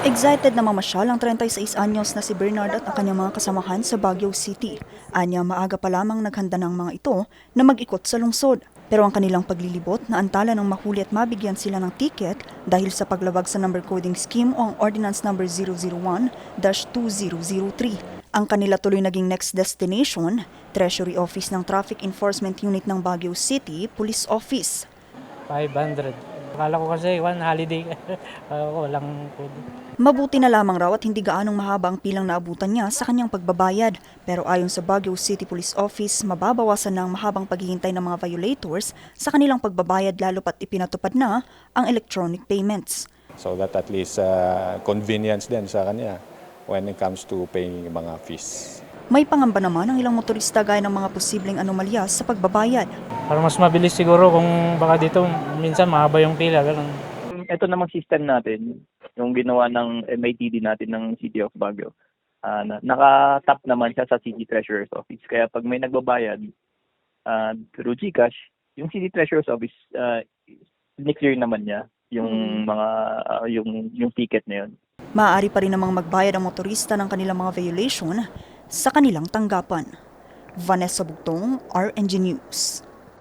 Excited na mamasyal ang 36 anyos na si Bernard at ang kanyang mga kasamahan sa Baguio City. Anya maaga pa lamang naghanda ng mga ito na mag-ikot sa lungsod. Pero ang kanilang paglilibot na antala ng mahuli at mabigyan sila ng ticket dahil sa paglabag sa number coding scheme o ang Ordinance Number 001-2003. Ang kanila tuloy naging next destination, Treasury Office ng Traffic Enforcement Unit ng Baguio City, Police Office. 500. Akala ko kasi one holiday. Akala ko walang food. Mabuti na lamang raw at hindi gaanong mahaba ang pilang naabutan niya sa kanyang pagbabayad. Pero ayon sa Baguio City Police Office, mababawasan na ang mahabang paghihintay ng mga violators sa kanilang pagbabayad lalo pat ipinatupad na ang electronic payments. So that at least uh, convenience din sa kanya when it comes to paying mga fees. May pangamba naman ang ilang motorista gaya ng mga posibleng anomalya sa pagbabayad. Para mas mabilis siguro kung baka dito minsan mahaba yung pila. Ganun. ito namang system natin, yung ginawa ng MITD natin ng City of Baguio, ah, na, naka-tap naman siya sa City Treasurer's Office. Kaya pag may nagbabayad ah, through GCash, yung City Treasurer's Office, uh, clear naman niya yung mga ah, yung yung ticket na yun. Maaari pa rin namang magbayad ang motorista ng kanilang mga violation sa kanilang tanggapan. Vanessa Bugtong, RNG News.